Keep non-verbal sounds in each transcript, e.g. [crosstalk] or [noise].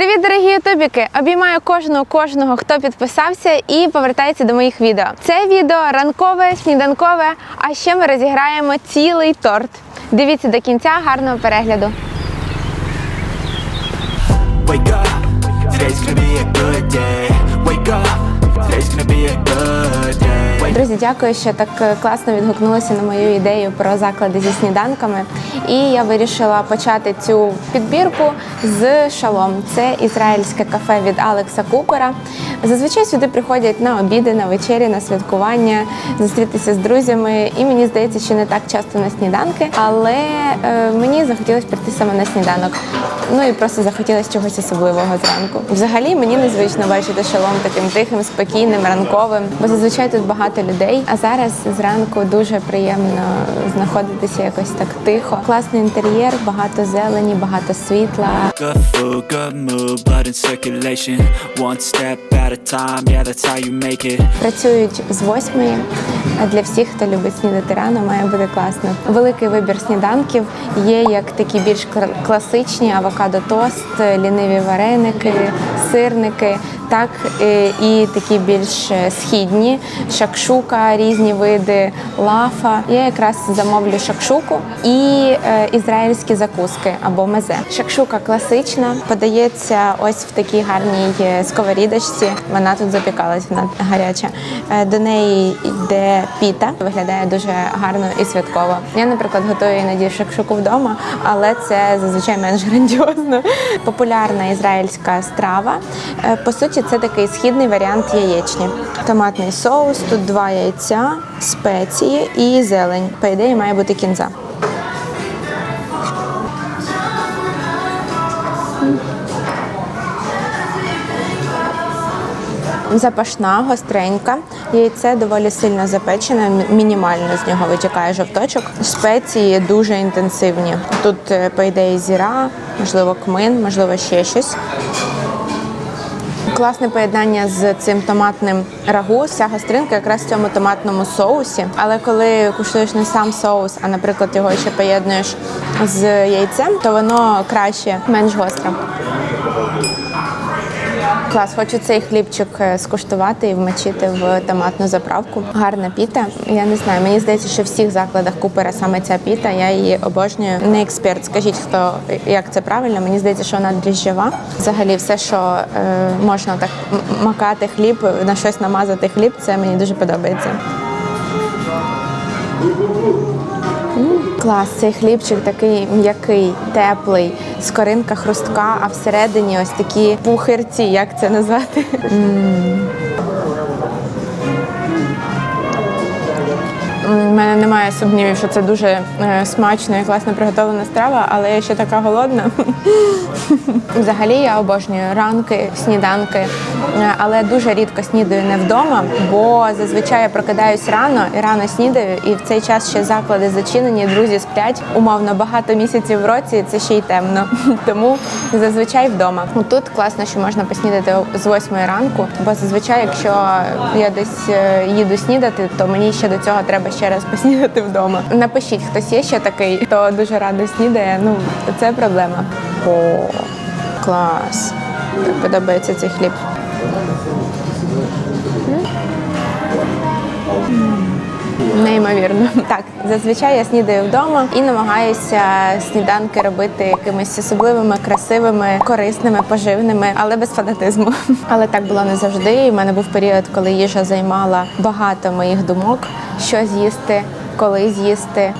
Привіт, дорогі ютубіки! Обіймаю кожного кожного, хто підписався і повертається до моїх відео. Це відео ранкове, сніданкове, а ще ми розіграємо цілий торт. Дивіться до кінця гарного перегляду. Wake up, Друзі, дякую, що так е, класно відгукнулися на мою ідею про заклади зі сніданками. І я вирішила почати цю підбірку з шалом. Це ізраїльське кафе від Алекса Купера. Зазвичай сюди приходять на обіди, на вечері, на святкування, зустрітися з друзями. І мені здається, що не так часто на сніданки, але е, мені захотілося прийти саме на сніданок. Ну і просто захотілося чогось особливого зранку. Взагалі мені незвично бачити шалом таким тихим, спокійним, ранковим, бо зазвичай тут багато людей. А зараз зранку дуже приємно знаходитися якось так тихо. Класний інтер'єр, багато зелені, багато світла. Працюють з восьмої. А Для всіх, хто любить снідати рано, має бути класно. Великий вибір сніданків є як такі більш кла- класичні авокадо тост, ліниві вареники, сирники, так е, і такі більш е, східні, шакшука, різні види, лафа. Я якраз замовлю шакшуку і е, ізраїльські закуски або мезе. Шакшука класична, подається ось в такій гарній е, сковорідочці. Вона тут запікалась, вона гаряча. Е, До неї йде піта, виглядає дуже гарно і святково. Я, наприклад, готую іноді шакшуку вдома, але це зазвичай менш [laughs] грандіозно. Популярна ізраїльська страва. Е, По суті, це такий східний варіант яєчні. Томатний соус, тут два яйця, спеції і зелень. По ідеї має бути кінза. Запашна, гостренька. Яйце доволі сильно запечене, мінімально з нього витікає жовточок. Спеції дуже інтенсивні. Тут, е, по ідеї, зіра, можливо, кмин, можливо, ще щось. Класне поєднання з цим томатним рагу. Вся гостринка якраз в цьому томатному соусі. Але коли куштуєш не сам соус, а наприклад його ще поєднуєш з яйцем, то воно краще, менш гостре. Клас, хочу цей хлібчик е, скуштувати і вмочити в томатну заправку. Гарна піта. Я не знаю, мені здається, що в всіх закладах купера саме ця піта. Я її обожнюю. Не експерт. Скажіть, хто як це правильно? Мені здається, що вона дріжджева. Взагалі, все, що е, можна так макати хліб, на щось намазати хліб, це мені дуже подобається. Клас, цей хлібчик такий м'який, теплий, скоринка хрустка, а всередині ось такі пухирці, як це назвати. У мене немає сумнівів, що це дуже е, смачно і класно приготовлена страва, але я ще така голодна. Взагалі я обожнюю ранки, сніданки, але дуже рідко снідаю не вдома, бо зазвичай я прокидаюсь рано і рано снідаю, і в цей час ще заклади зачинені, друзі сплять. Умовно багато місяців в році це ще й темно. [laughs] Тому зазвичай вдома. Ну, Тут класно, що можна поснідати з 8 ранку, бо зазвичай, якщо я десь е, їду снідати, то мені ще до цього треба ще раз поснідати вдома. Напишіть, хтось є ще такий, хто дуже рано снідає. Ну це проблема. О, клас. Так подобається цей хліб. Неймовірно. Так, зазвичай я снідаю вдома і намагаюся сніданки робити якимись особливими, красивими, корисними, поживними, але без фанатизму. Але так було не завжди. У мене був період, коли їжа займала багато моїх думок, що з'їсти, коли з'їсти.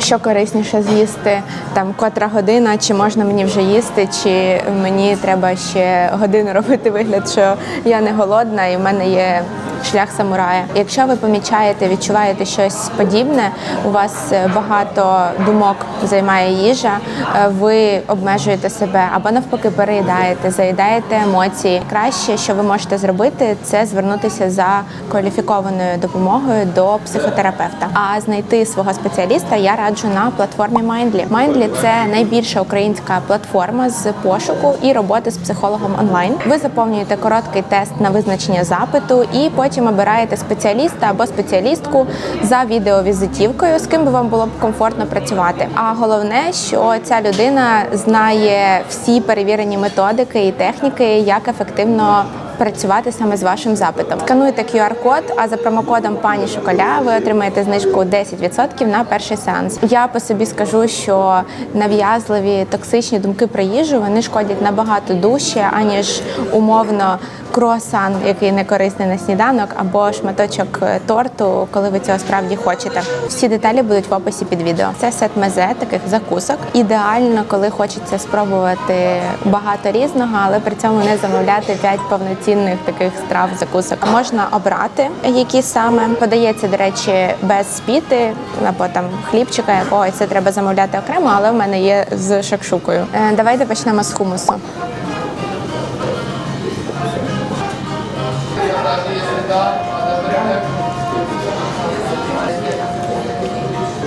Що корисніше з'їсти, там котра година, чи можна мені вже їсти, чи мені треба ще годину [laughs] робити вигляд, що я не голодна і в мене є шлях самурая. Якщо ви помічаєте, відчуваєте щось подібне, у вас е, багато думок займає їжа, е, ви обмежуєте себе або навпаки переїдаєте, заїдаєте емоції. Краще, що ви можете зробити, це звернутися за кваліфікованою допомогою до психотерапевта. А знайти свого спеціаліста я раджу на платформі Mindly. Mindly – це найбільша українська платформа з пошуку і роботи з психологом онлайн. Ви заповнюєте короткий тест на визначення запиту, і потім потім обираєте спеціаліста або спеціалістку за відеовізитівкою, з ким би вам було б комфортно працювати. А головне, що ця людина знає всі перевірені методики і техніки, як ефективно працювати саме з вашим запитом. Скануйте QR-код, а за промокодом пані Шоколя ви отримаєте знижку 10% на перший сеанс. Я по собі скажу, що нав'язливі токсичні думки про їжу вони шкодять набагато дужче, аніж умовно круасан, який не корисний на сніданок, або шматочок е, торту, коли ви цього справді хочете. Всі деталі будуть в описі під відео. Це сет мезе таких закусок. Ідеально, коли хочеться спробувати багато різного, але при цьому не замовляти 5 повноцінних таких страв закусок. Можна обрати, які саме подається, до речі, без спіти або там хлібчика якогось. Це треба замовляти окремо, але в мене є з шакшукою. Е, Давайте почнемо з хумусу.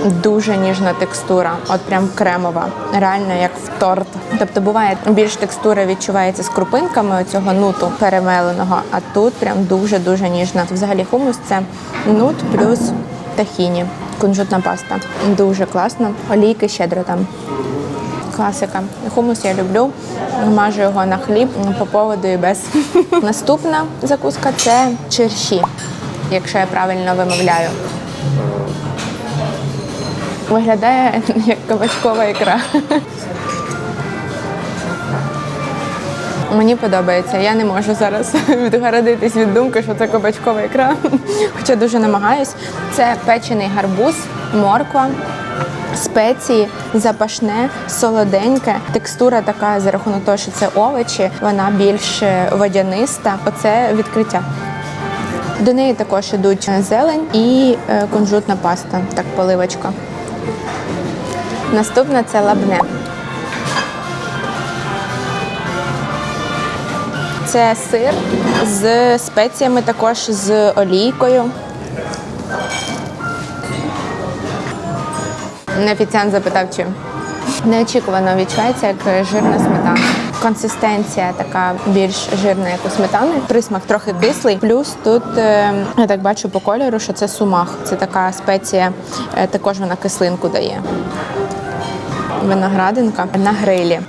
Дуже ніжна текстура, от прям кремова, реально як в торт. Тобто буває більш текстура відчувається з крупинками цього нуту перемеленого, а тут прям дуже дуже ніжна. Взагалі хумус це нут плюс тахіні, кунжутна паста. Дуже класно. Олійки щедро там. Класика. Хумус я люблю. Мажу його на хліб по поводу і без. [laughs] Наступна закуска це черші, якщо я правильно вимовляю. Виглядає як кабачкова ікра. Мені подобається. Я не можу зараз відгородитись від думки, що це кабачкова ікра. Хоча дуже намагаюсь. Це печений гарбуз, морква, спеції, запашне, солоденьке. Текстура така за рахунок того, що це овочі, вона більш водяниста. Оце відкриття. До неї також ідуть зелень і е, кунжутна паста, так поливочка. Наступне це лабне. Це сир з спеціями, також з олійкою. Офіціант запитав, чи неочікувано відчувається як жирна сметана. Консистенція така більш жирна, як у сметани. Присмак трохи кислий. Плюс тут е, я так бачу по кольору, що це сумах. Це така спеція, е, також вона кислинку дає. Виноградинка на грилі.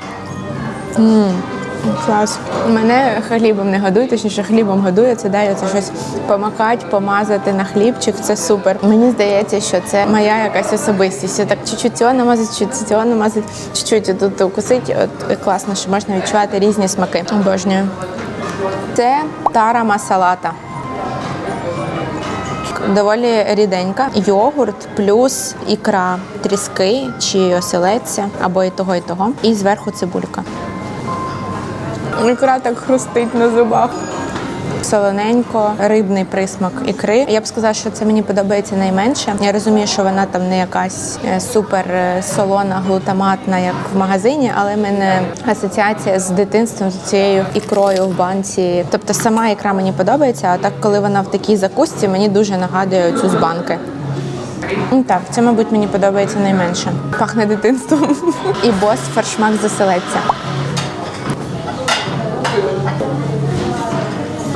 М, Клас. Мене хлібом не годують, точніше хлібом годує, це дає це щось помакати, помазати на хлібчик. Це супер. Мені здається, що це моя якась особистість. Так чуть-чуть цього намазати, чуть-чуть цього намазати, чуть-чуть тут укусить. От класно, що можна відчувати різні смаки. Обожнюю. Це тара масалата. Доволі ріденька. Йогурт плюс ікра, тріски чи оселедця, або і того, і того. І зверху цибулька. Ікра так хрустить на зубах. Солоненько, рибний присмак ікри. Я б сказала, що це мені подобається найменше. Я розумію, що вона там не якась е, супер е, солона, глутаматна, як в магазині, але в мене асоціація з дитинством з цією ікрою в банці. Тобто сама ікра мені подобається, а так, коли вона в такій закусці, мені дуже нагадує цю з банки. Ну, Так, це, мабуть, мені подобається найменше. Пахне дитинством. [laughs] І бос фаршмак заселеться.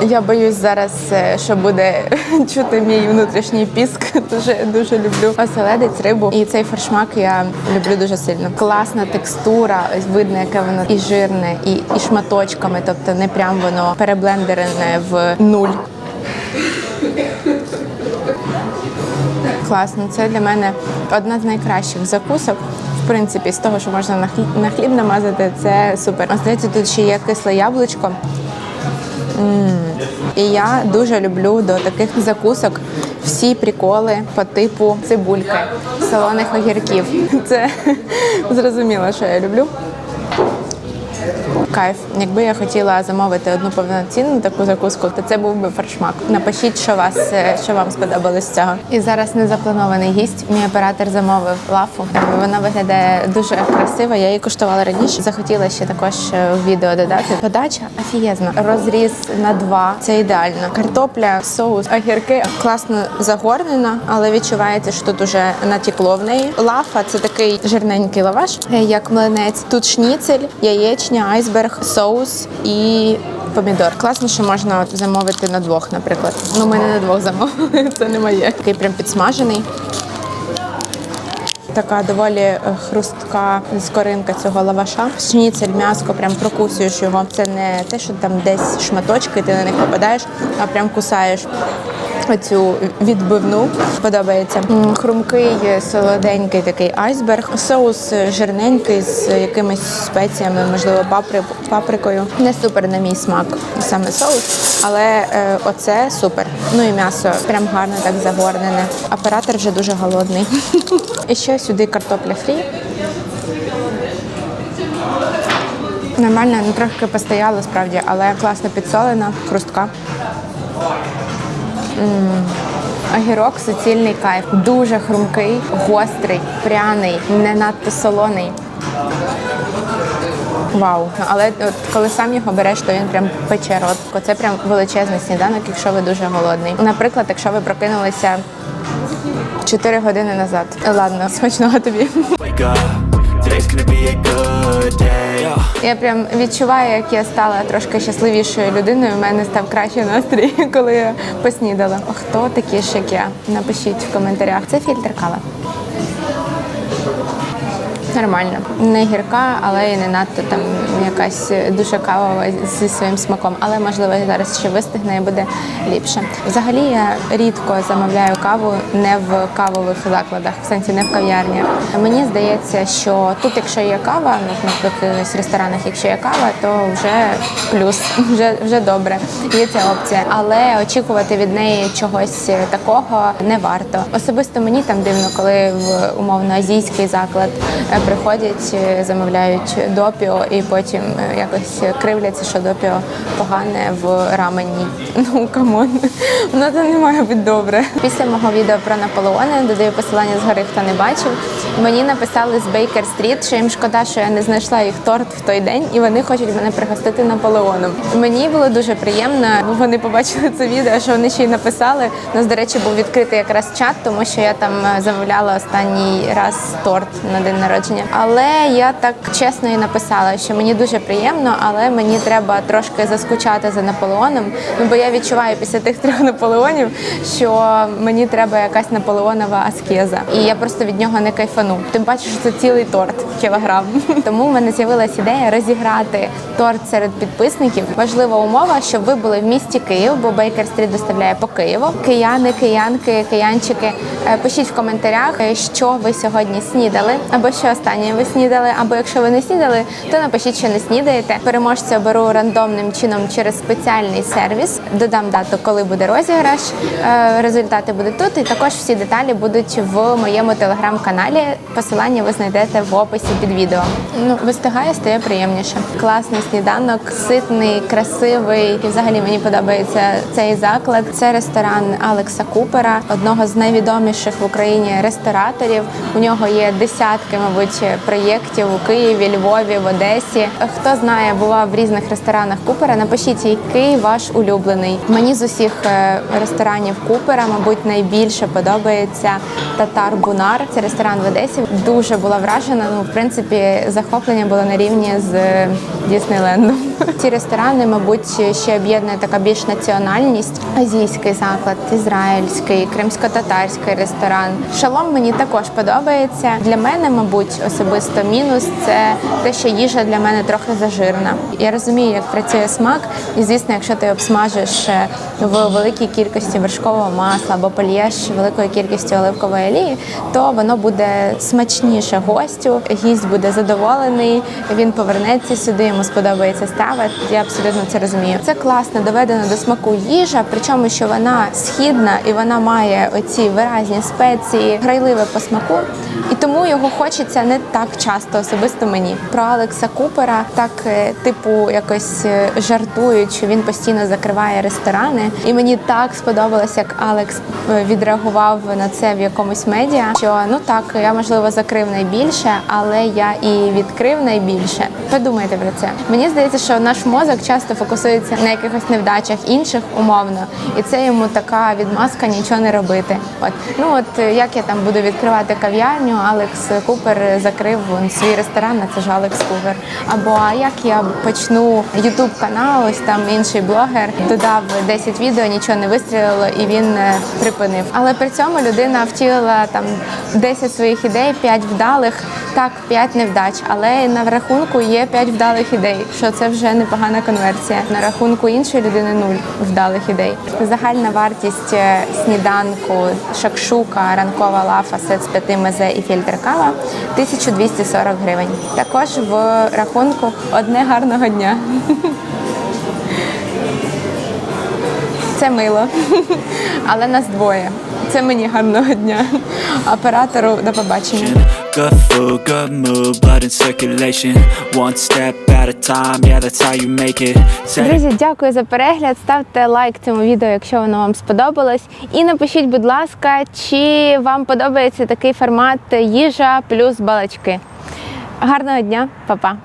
Я боюсь зараз, е, що буде [laughs] чути мій внутрішній піск. [laughs] Дуже дуже люблю оселедець, рибу. І цей форшмак я люблю дуже сильно. Класна текстура, видно, яке воно і жирне, і, і шматочками, тобто не прям воно переблендерене в нуль. Класно, це для мене одна з найкращих закусок. В принципі, з того, що можна на хліб, на хліб намазати, це супер. А здається, тут ще є кисле яблучко. І я дуже люблю до таких закусок всі приколи по типу цибульки, солоних огірків. [laughs] Це [laughs] зрозуміло, що я люблю. Кайф. Якби я хотіла замовити одну повноцінну таку закуску, то це був би фаршмак. Напишіть, що вас е, що вам сподобалось цього. І зараз незапланований гість. Мій оператор замовив лафу. Вона виглядає дуже красиво. Я її куштувала раніше. Захотіла ще також е, відео додати. Подача офігезна. Розріз на два. Це ідеально. Картопля, соус, огірки класно загорнена, але відчувається, що тут уже натекло в неї. Лафа це такий жирненький лаваш, е, як млинець. Тут шніцель, яєчня, айсберг айсберг, соус і помідор. Класно, що можна замовити на двох, наприклад. Ну, ми не на двох замовили, [laughs] це не моє. Такий прям підсмажений. Така доволі е, хрустка скоринка цього лаваша. Шніцель, м'яско, прям прокусуєш його. Це не те, що там десь шматочки, ти на них попадаєш, а прям кусаєш. Оцю відбивну подобається. Хрумкий, солоденький такий айсберг. Соус жирненький з якимись спеціями, можливо, папри, паприкою. Не супер на мій смак саме соус, але е, оце супер. Ну і м'ясо прям гарно так загорнене. Оператор вже дуже голодний. [laughs] І ще сюди картопля фрі. Нормально, ну трохи постояла справді, але класно підсолена, хрустка. Огірок суцільний кайф. Дуже хрумкий, гострий, пряний, не надто солоний. Вау. Але от коли сам його береш, то він прям пече рот. Це прям величезний сніданок, якщо ви дуже голодний. Наприклад, якщо ви прокинулися 4 години назад. Ладно, смачного тобі. Я прям відчуваю, як я стала трошки щасливішою людиною. У мене став кращий настрій, [laughs] коли я поснідала. Хто такі ж, як я? Напишіть в коментарях. Це фільтр кава. Нормально. Не гірка, але і не надто там якась дуже кавова зі своїм смаком. Але можливо зараз ще вистигне і буде ліпше. Взагалі я рідко замовляю каву не в кавових закладах, в сенсі не в кав'ярні. Мені здається, що тут, якщо є кава, ну в ресторанах, якщо є кава, то вже плюс, [laughs] вже вже добре. Є ця опція. Але очікувати від неї чогось такого не варто. Особисто мені там дивно, коли в умовно азійський заклад е, приходять, е, замовляють допіо і потім е, якось кривляться, що допіо погане в рамені. [laughs] Ну камон, воно це не має бути добре. Після мого відео про Наполеони додаю посилання згори, хто не бачив. Мені написали з Бейкер Стріт, що їм шкода, що я не знайшла їх торт в той день, і вони хочуть мене пригостити Наполеоном. Мені було дуже приємно. Вони побачили це відео, що вони ще й написали. У нас, до речі, був відкритий якраз чат, тому що я там е, замовляла останній раз торт на день народження. Але я так чесно і написала, що мені дуже приємно, але мені треба трошки заскучати за Наполеоном. Ну бо я відчуваю після тих трьох наполеонів, що мені треба якась наполеонова аскеза. І я просто від нього не кайфану. Тим паче, що це цілий торт кілограм. [laughs] Тому в мене з'явилася ідея розіграти торт серед підписників. Важлива умова, щоб ви були в місті Київ, бо Бейкер Стріт доставляє по Києву. Кияни, киянки, киянчики. е, Пишіть в коментарях, е, що ви сьогодні снідали, або що останнє ви снідали, або якщо ви не снідали, то напишіть, що не снідаєте. Переможця оберу рандомним чином через спеціальний сервіс. Додам дату, коли буде розіграш. Е, Результати будуть тут, і також всі деталі будуть в моєму телеграм-каналі. Посилання ви знайдете в описі під відео. Ну, вистигає, стає приємніше. Класний сніданок, ситний, красивий. І взагалі мені подобається цей заклад. Це ресторан Алекса Купера, одного з найвідоміших в Україні рестораторів. У нього є десятки, мабуть, проєктів у Києві, Львові, в Одесі. Хто знає, бував в різних ресторанах Купера. Напишіть, який ваш улюблений. Мені з усіх е, ресторанів Купера, мабуть, найбільше подобається Татар Бунар. Це ресторан в Одесі. Дуже була вражена. Ну, в принципі, захоплення було на рівні з е, Діснейлендом. [laughs] Ці ресторани, мабуть, ще об'єднує така більш національність. Азійський заклад, ізраїльський, кримсько-татарський ресторан. Шалом мені також подобається. Для мене, мабуть, особисто мінус це те, що їжа для мене трохи зажирна. Я розумію, як працює смак, і звісно, якщо ти обсмажиш е, в великій кількості вершкового масла або польєш великою кількістю оливкової олії, то воно буде смачніше гостю. Гість буде задоволений, він повернеться сюди, йому сподобається страва. Я абсолютно це розумію. Це класно доведено до смаку їжа, причому що вона східна і вона має оці виразні спеції, грайливе по смаку. І тому його хочеться не так часто, особисто мені. Про Алекса Купера так, е, типу, якось е, жартують, що він постійно закриває ресторани. І мені так сподобалось, як Алекс е, відреагував на це в якомусь медіа. Що ну так, я можливо закрив найбільше, але я і відкрив найбільше. Подумайте про це. Мені здається, що наш мозок часто фокусується на якихось невдачах інших умовно, і це йому така відмазка нічого не робити. От ну от як я там буду відкривати кав'ярню, Алекс Купер закрив свій ресторан, а це ж Алекс Купер. Або як я почну Ютуб канал, ось там інший блогер додав 10 відео, нічого не вистрілило, і він е, припинив. Але при цьому людина втілила там 10 своїх ідей, 5 вдалих. Так, 5 невдач, але на рахунку є 5 вдалих ідей, що це вже непогана конверсія. На рахунку іншої людини нуль вдалих ідей. Загальна вартість е, сніданку шакшука, ранкова лафа, сет з п'яти мезе і фільтр кава 1240 гривень. Також в рахунку одне гарного дня. Це мило, але нас двоє. Це мені гарного дня. Оператору до побачення. Good food, good mood, blood in circulation One step at a time, yeah that's how you make it Друзі, дякую за перегляд. Ставте лайк цьому відео, якщо воно вам сподобалось. І напишіть, будь ласка, чи вам подобається такий формат їжа плюс балачки. Гарного дня, па-па!